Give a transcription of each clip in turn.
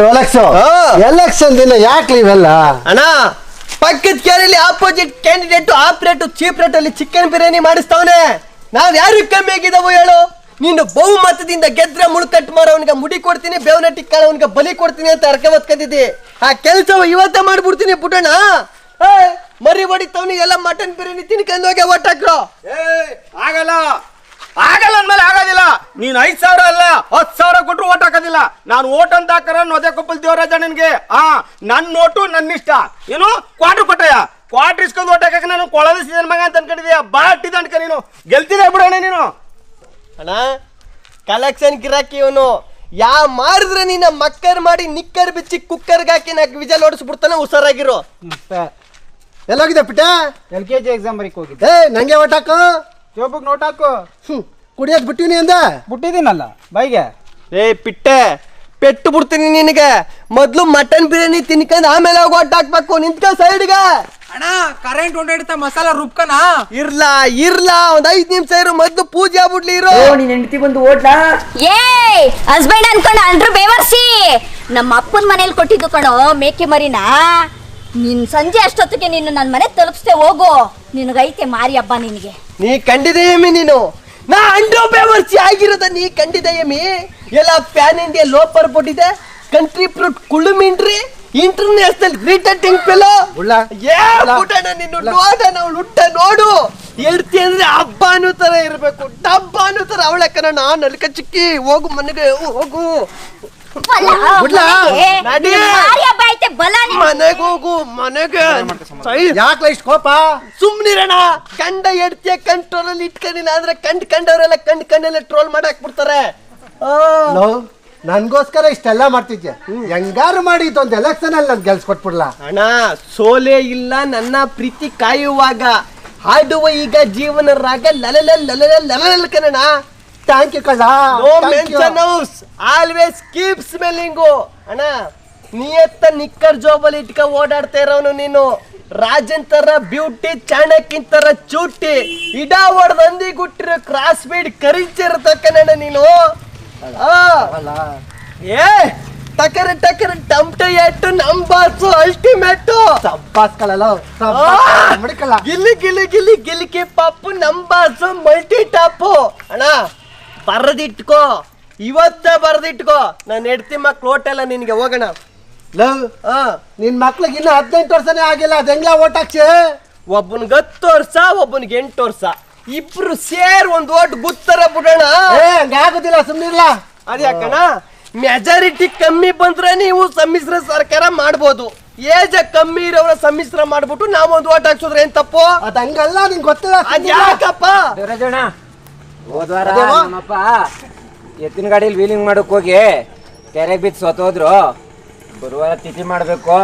Rolex. Election ದಿನ ಯಾಕೆ ಇವೆಲ್ಲ ಅಣ್ಣ ಪಕ್ಕದ ಕೇರಲ್ಲಿ opposite candidate off rate cheap rate ಅಲ್ಲಿ ಚಿಕನ್ ಬಿರಿಯಾನಿ ಮಾಡಿಸ್ತಾವನೆ. ನಾವ್ ಯಾರು ಕಮ್ಮಿ ಆಗಿದಾವು ಹೇಳು. ನೀನು ಬಹುಮತದಿಂದ ಗೆದ್ರೆ ಮುಳುಕಟ್ಟು ಮಾರವನಿಗೆ ಮುಡಿ ಕೊಡ್ತೀನಿ ಬೇವನ ಟಿಕ್ಕಾಳವನಿಗೆ ಬಲಿ ಕೊಡ್ತೀನಿ ಅಂತ ಅರ್ಕ ಹೊತ್ಕೊಂಡಿದ್ದಿ ಆ ಕೆಲಸ ಇವತ್ತೇ ಮಾಡ್ಬಿಡ್ತೀನಿ ಪುಟಣ್ಣ ಏ, ಮರಿ ಎಲ್ಲ ಮಟನ್ ಬಿರಿಯಾನಿ ತಿನ್ಕೊಂಡು ಹೋಗಿ ಒಟ್ಟಾಕ್ರು ಏ ಆಗಲ್ಲ. ಆಗೋದಿಲ್ಲ ನೀನ್ ಐದ್ ಸಾವಿರ ಅಲ್ಲ ಹತ್ತು ಸಾವಿರ ಕೊಟ್ರು ಓಟ್ ಹಾಕೋದಿಲ್ಲ. ನಾನು ಓಟ್ ಅಂತ ಹಾಕರ ನೊದೆ ಕೊಪ್ಪಲ್ ದೇವರಾಜ ನಿನ್ಗೆ ಆ ನನ್ನ ನೋಟು ನನ್ನ ಇಷ್ಟ ಏನು? ಕ್ವಾರ್ಟರ್ ಕೊಟ್ಟಯ್ಯ. ಕ್ವಾರ್ಟರ್ ಇಸ್ಕೊಂಡು ಓಟ್ ಹಾಕಕ್ಕೆ ನಾನು ಕೊಳದ ಸೀಸನ್ ಮಗ ಅಂತ ಅನ್ಕೊಂಡಿದ್ಯಾ? ಬಾ ಇಟ್ಟಿದ್ದ ಅನ್ಕ ನೀನು. ಗೆಲ್ತಿದ್ದೆ ಬಿಡೋಣ ನೀನು. ಅಣ್ಣ ಕಲೆಕ್ಷನ್ ಗಿರಾಕಿ ಇವನು. ಯಾ ಮಾಡಿದ್ರೆ ನಿನ್ನ ಮಕ್ಕರ್ ಮಾಡಿ ನಿಕ್ಕರ್ ಬಿಚ್ಚಿ ಕುಕ್ಕರ್ಗೆ ಹಾಕಿ ನಾಲ್ಕು ವಿಜಲ್ ಓಡಿಸ್ಬಿಡ್ತಾನೆ ಹುಷಾರಾಗಿರು. ಎಲ್ಲೋಗಿದೆ ಪಿಟ ಎಲ್ ಕೆ ಜಿ ಎಕ್ಸಾಮ್ ಬರೀಕ್ ಹೋಗಿದ್ದೆ. ಏ ನಂಗೆ ಓಟ್ ಹಾಕು. ಜೋಬಕ್ ನೋಟ್ ಹಾಕು. ಹ್ಮ್. ಕುಡಿಯೋದು ಬಿಟ್ಟಿನಿ ಅಂದ. ಬಿಟ್ಟಿದ್ದೀನಲ್ಲ ಬೈಗೆ ಏ ಪಿಟ್ಟೆ ಪೆಟ್ಟು ಬಿಡ್ತೀನಿ ನಿನಗೆ. ಮೊದ್ಲು ಮಟನ್ ಬಿರಿಯಾನಿ ತಿನ್ಕೊಂಡು ಆಮೇಲೆ ಹೋಗಿ ಒಟ್ಟು ಹಾಕ್ಬೇಕು. ನಿಂತ್ಕ ಸೈಡ್ಗೆ. ಅಣ್ಣ ಕರೆಂಟ್ ಹೊಂಟಾಡಿತ ಮಸಾಲ ರುಬ್ಕನ ಇರ್ಲ ಇರ್ಲ. ಒಂದ್ ಐದ್ ನಿಮಿಷ ಇರು. ಮೊದ್ಲು ಪೂಜೆ ಆಗ್ಬಿಡ್ಲಿ ಇರು. ನೀನ್ ಹೆಂಡತಿ ಬಂದು ಓಟ್ಲಾ ಏ ಹಸ್ಬೆಂಡ್ ಅನ್ಕೊಂಡು ಅಂದ್ರು ಬೇವರ್ಸಿ. ನಮ್ಮ ಅಪ್ಪನ ಮನೇಲಿ ಕೊಟ್ಟಿದ್ದು ಕಣೋ ಮೇಕೆ ಮರಿನ. ನಿನ್ ಸಂಜೆ ಅಷ್ಟೊತ್ತಿಗೆ ನೀನು ನನ್ನ ಮನೆ ತಲುಪಿಸ್ತೇ ಹೋಗು. ನಿನಗೈತೆ ಮಾರಿ ಹಬ್ಬ ನಿನಗೆ. ನೀ ಕಂಡಿದೆಯಮ್ಮಿ ನೀನು. ನಾ ಅಂಡ್ರೋ ಬೇವರ್ಸಿ ಆಗಿರೋದ ನೀ ಕಂಡಿದೆಯಮ್ಮಿ ಎಲ್ಲ ಪ್ಯಾನ್ ಇಂಡಿಯಾ ಲೋಪರ್ ಬಿಟ್ಟಿದೆ. ಕಂಟ್ರಿ ಫ್ರೂಟ್ ಕುಳುಮಿನ್ರಿ ಮೀನ್ರಿ ಇಂಟರ್ನ್ಯಾಷನಲ್ ಗ್ರೇಟರ್ ಫೆಲೋ. ಏ ಪುಟ್ಟಣ್ಣ ನಿನ್ನ ನೋಡ ನಾವು ಲುಟ್ಟ ನೋಡು. ಹೇಳ್ತಿ ಅಂದ್ರೆ ಹಬ್ಬ ಅನ್ನೋ ತರ ಇರಬೇಕು. ಡಬ್ಬ ಅನ್ನೋ ತರ ಅವಳ ಕಣ ನಲ್ಕ ಚಿಕ್ಕಿ ಹೋಗು ಮನೆಗೆ ಹೋಗು? ಮನೆಗೆ. ನಡಿ. ನಿನ್ನ ಮಾರಿ ಐತೆ ಬಲ ನೀನು. ಮನೆಗೆ ಹೋಗು ಮನೆಗೆ. ಸೈ- ಯಾಕ್ಲ ಇಷ್ಟು ಕೋಪ? ಸುಮ್ನಿರಣ. ಕಂಡ ಎಡ್ತಿಯ ಕಂಟ್ರೋಲ್ ಅಲ್ಲಿ ಇಟ್ಕೊಂಡಿಲ್ಲ ಆದ್ರೆ ಕಂಡ್ ಕಂಡವರೆಲ್ಲ ಕಂಡ್ ಕಂಡೆಲ್ಲ ಟ್ರೋಲ್ ಮಾಡಾಕ್ ಬಿಡ್ತಾರೆ ನನ್ಗೋಸ್ಕರ ಇಷ್ಟೆಲ್ಲ ಮಾಡ್ತಿದ್ದೆ ಹೆಂಗಾರು ಮಾಡಿ ಇದೊಂದು ಎಲೆಕ್ಷನ್ ಅಲ್ಲಿ ನನ್ ಗೆಲ್ಸ್ಕೊಟ್ಬಿಡ್ಲಾ? ಅಣ್ಣ ಸೋಲೆ ಇಲ್ಲ ನನ್ನ ಪ್ರೀತಿ ಕಾಯುವಾಗ. ಹಾಡುವ ಈಗ ಜೀವನ ರಾಗ ಲಲಲ ಲಲಲ ಲಲಲ ಕನ್ನಡ. ಥ್ಯಾಂಕ್ ಯು ಕಳ್ಳ no. Mention house always keep smelling ಅಣ್ಣ ನಿಯತ್ತ ನಿಕ್ಕರ್ ಜೋಬಲ್ಲಿ ಇಟ್ಕ ಓಡಾಡ್ತಾ ಇರೋನು ನೀನು. ರಾಜನ್ ತರ ಬ್ಯೂಟಿ ಚಾಣಕ್ಯನ್ ತರ ಚೂಟಿ. ಇಡ ಹೊಡೆದ ಅಂದಿ ಗುಟ್ಟಿರೋ ಕ್ರಾಸ್ ಬೀಡ್ ಕರಿಚಿರ್ತಕ್ಕಣ್ಣ ನೀನು. ಏ ಟಕರ ಟಕರ ಟಮ್ಟ ಎಟ್ಟು ನಂಬಾಸು ಅಲ್ಟಿಮೇಟ್ ಸಬ್ಬಾಸ್ ಗಿಲ್ಲಿ ಗಿಲ್ಲಿ ಗಿಲ್ಲಿ ಗಿಲಿಕಿ ಪಪ್ಪು ನಂಬಾಸು ಮಲ್ಟಿ ಟಾಪು ಅಣ್ಣ ಬರದಿಟ್ಕೋ. ಇವತ್ತೇ ಬರೆದಿಟ್ಕೋ. ನಾನು ಹೆಡ್ತಿ ಮಕ್ಳು ಓಟೆಲ್ಲ ನಿನಗೆ ಹೋಗೋಣ. ಲವ್ ಆ ನಿನ್ ಮಕ್ಳಿಗೆ ಇನ್ನು ಹದಿನೆಂಟು ವರ್ಷನೇ ಆಗಿಲ್ಲ ಅದ್ ಹೆಂಗ್ಲ ಓಟ್ ಹಾಕ್ಸಿ? ಒಬ್ಬನಿಗೆ ಹತ್ತು ವರ್ಷ ಒಬ್ಬನಿಗೆ ಎಂಟು ವರ್ಷ. ಇಬ್ರು ಸೇರ್ ಒಂದ್ ಓಟ್ ಗುತ್ತರ ಬಿಡೋಣ. ಏ ಸುಮ್ಮನಿಲ್ಲ ಅದು ಅದ್ಯಾಕಣ ಮೆಜಾರಿಟಿ ಕಮ್ಮಿ ಬಂದ್ರೆ ನೀವು ಸಮ್ಮಿಶ್ರ ಸರ್ಕಾರ ಮಾಡ್ಬೋದು. ಏಜ ಕಮ್ಮಿ ಇರೋರ ಸಮ್ಮಿಶ್ರ ಮಾಡ್ಬಿಟ್ಟು ನಾವು ಒಂದು ಓಟ್ ಹಾಕ್ಸಿದ್ರೆ ಏನ್ ತಪ್ಪು? ಅದ್ ಹಂಗಲ್ಲ ನಿಂಗೆ ಗೊತ್ತಿಲ್ಲ ಅದ್ ಯಾಕಪ್ಪ? ದೇವರಾಜಣ್ಣ ಹೋದ್ವಾರ? ನಮ್ಮಪ್ಪ ಎತ್ತಿನ ಗಾಡಿಲಿ ವೀಲಿಂಗ್ ಮಾಡಕ್ ಹೋಗಿ ಕೆರೆಗೆ ಬಿದ್ದು ಸೋತೋದ್ರು ಗುರುವಾರ ತಿಥಿ ಮಾಡ್ಬೇಕು.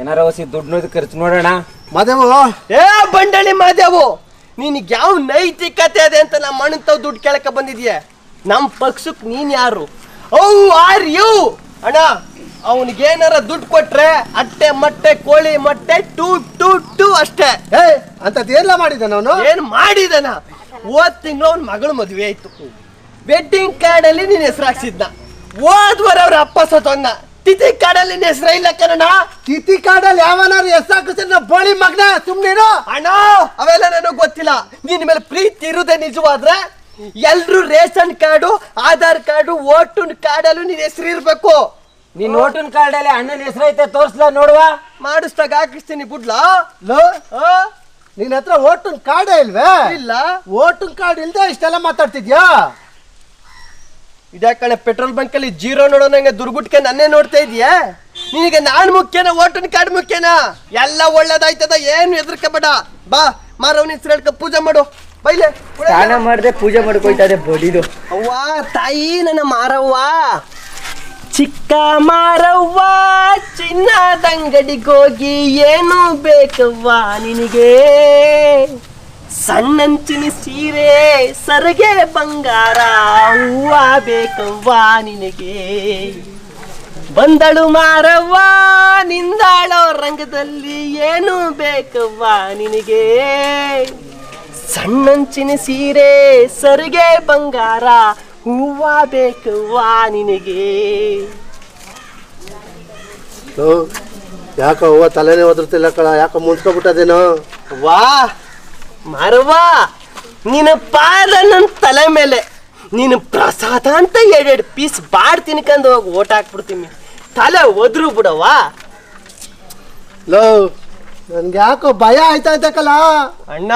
ಏನಾರ ಹೊಸಿ ದುಡ್ಡು ಖರ್ಚು ನೋಡೋಣ. ಮಾದೇವು? ಏ ಬಂಡಳಿ ಮಾದೇವು ನಿನಗೆ ಯಾವ ನೈತಿಕತೆ ಇದೆ ಅಂತ ನಮ್ಮ ಅಣ್ಣಂತವ್ ದುಡ್ಡು ಕೇಳಕ ಬಂದಿದ್ಯೆ? ನಮ್ಮ ಪಕ್ಷಕ್ಕೆ ನೀನ್ ಯಾರು? ಔ ಆರ್ ಯು? ಅಣ್ಣ ಅವನಿಗೇನಾರ ದುಡ್ಡು ಕೊಟ್ರೆ ಅಟ್ಟೆ ಮಟ್ಟೆ ಕೋಳಿ ಮೊಟ್ಟೆ ಟೂ ಟೂ ಟೂ ಅಷ್ಟೇ. ಏ ಅಂತದ್ ಏನ್ಲ ಮಾಡಿದ ನಾನು? ಏನ್ ಮಾಡಿದನ ಹೋದ್ ತಿಂಗಳು ಅವ್ನ ಮಗಳು ಮದುವೆ ಆಯ್ತು. ವೆಡ್ಡಿಂಗ್ ಕಾರ್ಡ್ ಅಲ್ಲಿ ನಿನ್ನ ಹೆಸರು ಹಾಕ್ಸಿದ್ನ. ಹೋದ್ವರ ಅವ್ರ ಅಪ್ಪ ಸತ್ತೋನ್ನ ತಿಥಿ ಕಾರ್ಡ್ ಅಲ್ಲಿ ನಿನ್ನ ಹೆಸರು ಇಲ್ಲ ಕಣ ತಿಥಿ ಕಾರ್ಡಲ್ಲಿ ಯಾವನಾರು ಹೆಸರು ಹಾಕಿಸಿದ್ರೆ ಬೋಳಿ ಮಗ್ನ ಸುಮ್ನೇನು ಅಣ್ಣ ಅವೆಲ್ಲ ನನಗೆ ಗೊತ್ತಿಲ್ಲ. ನಿನ್ನ ಮೇಲೆ ಪ್ರೀತಿ ಇರುದೇ ನಿಜವಾದ್ರೆ ಎಲ್ರು ration card Aadhaar card voter ಕಾರ್ಡಲ್ಲೂ ನಿನ್ನ ಹೆಸರು ಇರ್ಬೇಕು. ನೀನ್ ನೋಟಿನ ಕಾರ್ಡಲ್ಲಿ ಅಣ್ಣನ ಹೆಸರು ಐತೆ ತೋರ್ಸ್ಲಾ ನೋಡುವ. ಮಾಡಿಸ್ದಾಗ ಹಾಕಿಸ್ತೀನಿ ಬಿಡ್ಲಾ. ಲೋ ಆ? ನಿನ್ ಹತ್ರ ಓಟನ್ ಕಾರ್ಡೇ ಇಲ್ವೇ? ಇಲ್ಲ. ಓಟನ್ ಕಾರ್ಡ್ ಇಲ್ದೆ ಇಷ್ಟೆಲ್ಲ ಮಾತಾಡ್ತಿದ್ಯಾ? ಇದ್ಯಾಕಣೆ ಪೆಟ್ರೋಲ್ ಬಂಕ್ ಅಲ್ಲಿ ಜೀರೋ ನೋಡೋನಂಗೆ ದುರ್ಗುಟ್ಕೆ ನನ್ನೇ ನೋಡ್ತಾ ಇದೀಯಾ ನಿನಗೆ ನಾನ್ ಮುಖ್ಯನ ವೋಟನ್ ಕಾರ್ಡ್ ಮುಖ್ಯನ? ಎಲ್ಲ ಒಳ್ಳೇದಾಯ್ತದ ಏನು ಹೆದರ್ಕಬೇಡ. ಬಾ ಮಾರವನ ಹೆಸರು ಹೇಳ್ಕ ಪೂಜೆ ಮಾಡು. ಬೈಲೆ ಸ್ನಾನ ಮಾಡದೆ ಪೂಜೆ ಮಾಡ್ಕೊಯ್ತಾ ಇದೆ ಬಡಿದು. ಅವ್ವ ತಾಯಿ ನನ್ನ ಮಾರವ್ವ. ಚಿಕ್ಕ ಮಾರವ್ವ ಚಿನ್ನದಂಗಡಿಗೋಗಿ ಏನು ಬೇಕವ್ವ ನಿನಗೆ? ಸಣ್ಣಂಚಿನ ಸೀರೆ, ಸರಿಗೆ ಬಂಗಾರ ಹೂವ ಬೇಕವ್ವ ನಿನಗೆ? ಬಂದಳು ಮಾರವ್ವ, ನಿಂದಾಳೋ ರಂಗದಲ್ಲಿ ಏನು ಬೇಕವ್ವ ನಿನಗೆ? ಸಣ್ಣಂಚಿನ ಸೀರೆ, ಸರಿಗೆ ಬಂಗಾರ ಹೂವ ಬೇಕವ್ವ ನಿನಗೆ. ಯಾಕ ಅವ್ವ ತಲೆನೇ ಒದರ್ತಿಲ್ಲ ಕಳ ಯಾಕೋ ಮುಂಚ್ಕೊಬಿಟ್ಟದೇನೋ ವಾ ಮಾರವ್ವ ನಿನ್ನ ಪಾದ ನನ್ನ ತಲೆ ಮೇಲೆ. ನೀನು ಪ್ರಸಾದ ಅಂತ ಎರಡೆರಡು ಪೀಸ್ ಬಾಡ್ ತಿನ್ಕೊಂಡು ಹೋಗಿ ಓಟ್ ಹಾಕ್ಬಿಡ್ತೀನಿ. ತಲೆ ಒದ್ರು ಬಿಡವಾ ಲೋ ನನ್ಗೆ ಯಾಕೋ ಭಯ ಆಯ್ತಾ ಕಲ ಅಣ್ಣ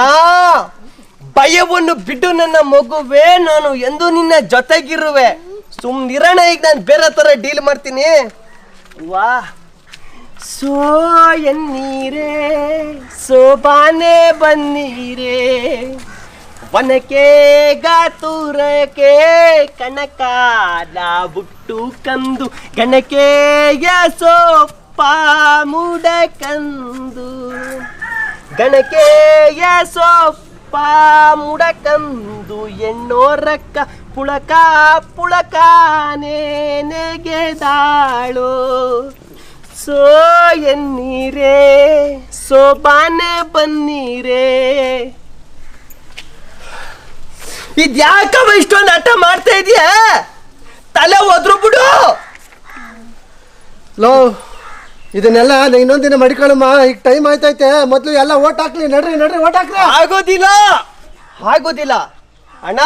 ಭಯವನ್ನು ಬಿಟ್ಟು ನನ್ನ ಮಗುವೆ, ನಾನು ಎಂದು ನಿನ್ನ ಜೊತೆಗಿರುವೆ. ಸುಮ್ನಿರೋಣ ಈಗ ನಾನು ಬೇರೆ ಥರ ಡೀಲ್ ಮಾಡ್ತೀನಿ. ವಾ ಸೋ ಎನ್ನೀರೇ ಸೋಬಾನೆ ಬನ್ನೀರೇ. ವನಕೆ ಗಾತುರಕೆ ಕನಕಾಲ ಬುಟ್ಟು ಕಂದು. ಗಣಕೆಯ ಸೋಪ್ಪ ಮುಡಕಂದು ಗಣಕೆ ಸೊಪ್ಪ ಮುಡಕಂದು ಎಣ್ಣೋರಕ್ಕ, ಪುಳಕ ಪುಳಕಾನೆ ನೆಗೆದಾಳು ಸೋ ಎನ್ನೀರೇ ಸೋಬಾನೆ ಬನ್ನೀರೇ. ಇದ್ಯಾಕವ ಇಷ್ಟೊಂದು ಆಟ ಮಾಡ್ತಾ ಇದೀಯ? ತಲೆ ಒದ್ರು ಬಿಡು. ಲೋ ಇದನ್ನೆಲ್ಲ ಇನ್ನೊಂದು ಇನ್ನೊಂದಿನ ಮಡಿಕೊಳ್ಳಮ್ಮ. ಈಗ ಟೈಮ್ ಆಯ್ತೈತೆ. ಮೊದ್ಲು ಎಲ್ಲ ಓಟ್ ಹಾಕ್ಲಿ. ನಡ್ರಿ ನಡ್ರಿ ಓಟ್ ಹಾಕ್ರಿ. ಆಗೋದಿಲ್ಲ. ಆಗೋದಿಲ್ಲ. ಅಣ್ಣ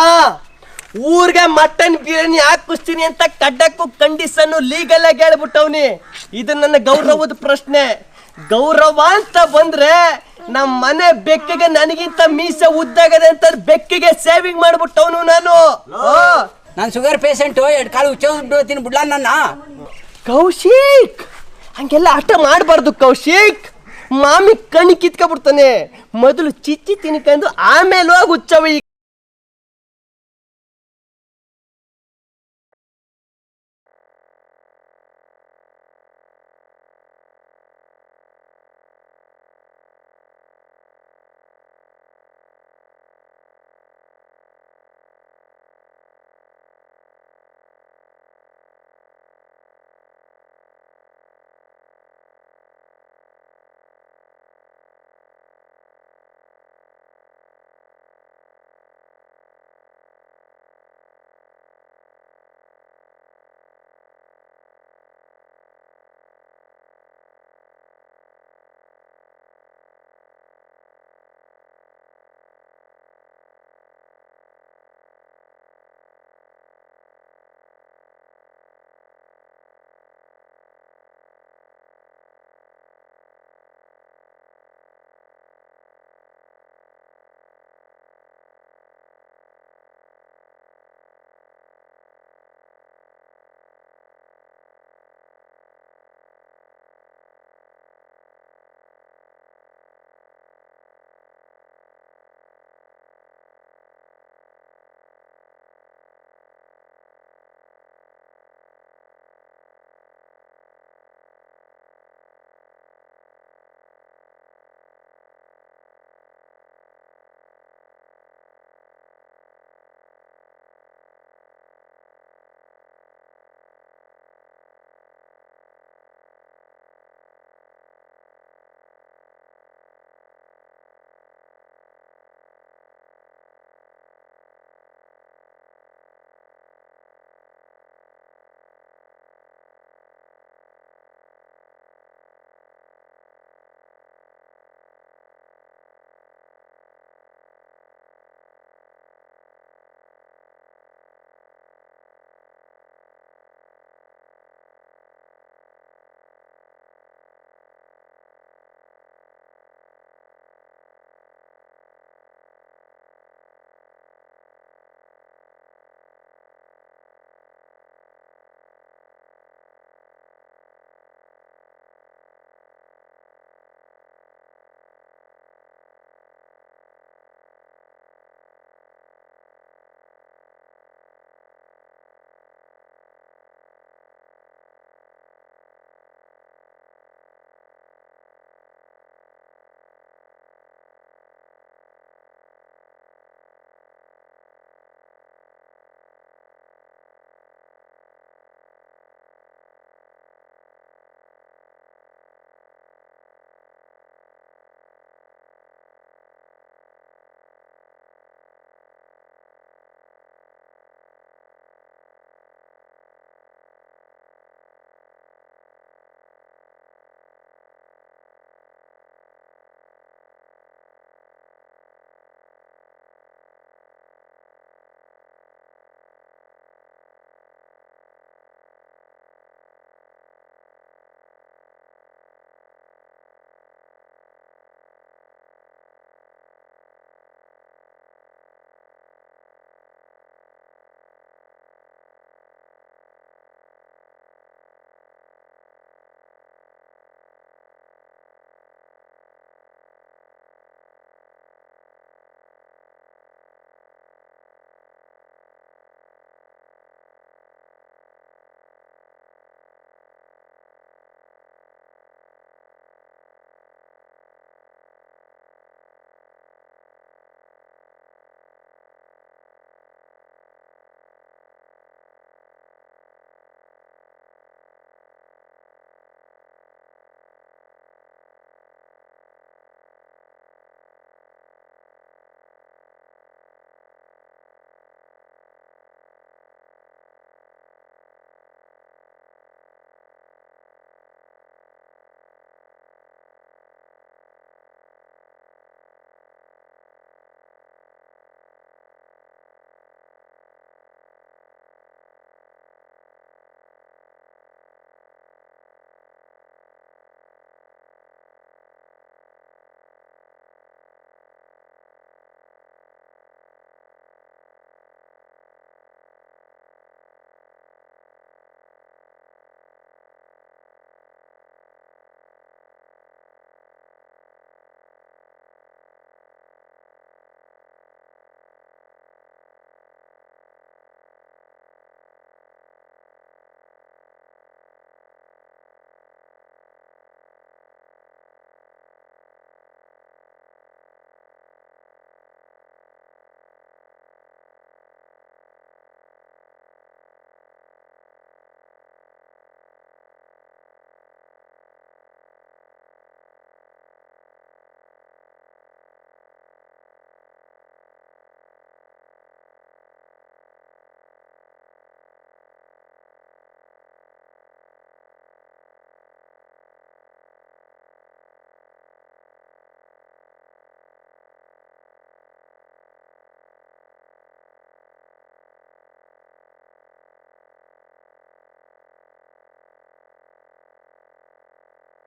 ಊರ್ಗೆ ಮಟನ್ ಬಿರಿಯಾನಿ ಹಾಕಿಸ್ತೀನಿ ಅಂತ ಕಡ್ಡಕ್ಕೂ ಕಂಡೀಷನ್ ಲೀಗಲ್ ಆಗಿ ಹೇಳ್ಬಿಟ್ಟವ್ನಿ. ಇದು ನನ್ನ ಗೌರವದ ಪ್ರಶ್ನೆ. ಗೌರವ ಅಂತ ಬಂದ್ರೆ ನಮ್ಮ ಮನೆ ಬೆಕ್ಕಿಗೆ ನನಗಿಂತ ಮೀಸೆ ಉದ್ದಾಗದೆ ಅಂತ ಬೆಕ್ಕಿಗೆ ಸೇವಿಂಗ್ ಮಾಡ್ಬಿಟ್ಟವ್ನು ನಾನು. ನಾನು ಶುಗರ್ ಪೇಷಂಟು ಎರಡು ಕಾಲು ತಿನ್ ಬಿಡ್ಲ ನನ್ನ? ಕೌಶಿಕ್! ಹಂಗೆಲ್ಲ ಆಟ ಮಾಡಬಾರ್ದು ಕೌಶಿಕ್. ಮಾಮಿ ಕಣ್ಣು ಕಿತ್ಕೊಬಿಡ್ತಾನೆ. ಮೊದಲು ಚಿಚ್ಚಿ ತಿನ್ಕೊಂಡು ಆಮೇಲೆ ಹೋಗಿ ಹುಚ್ಚವ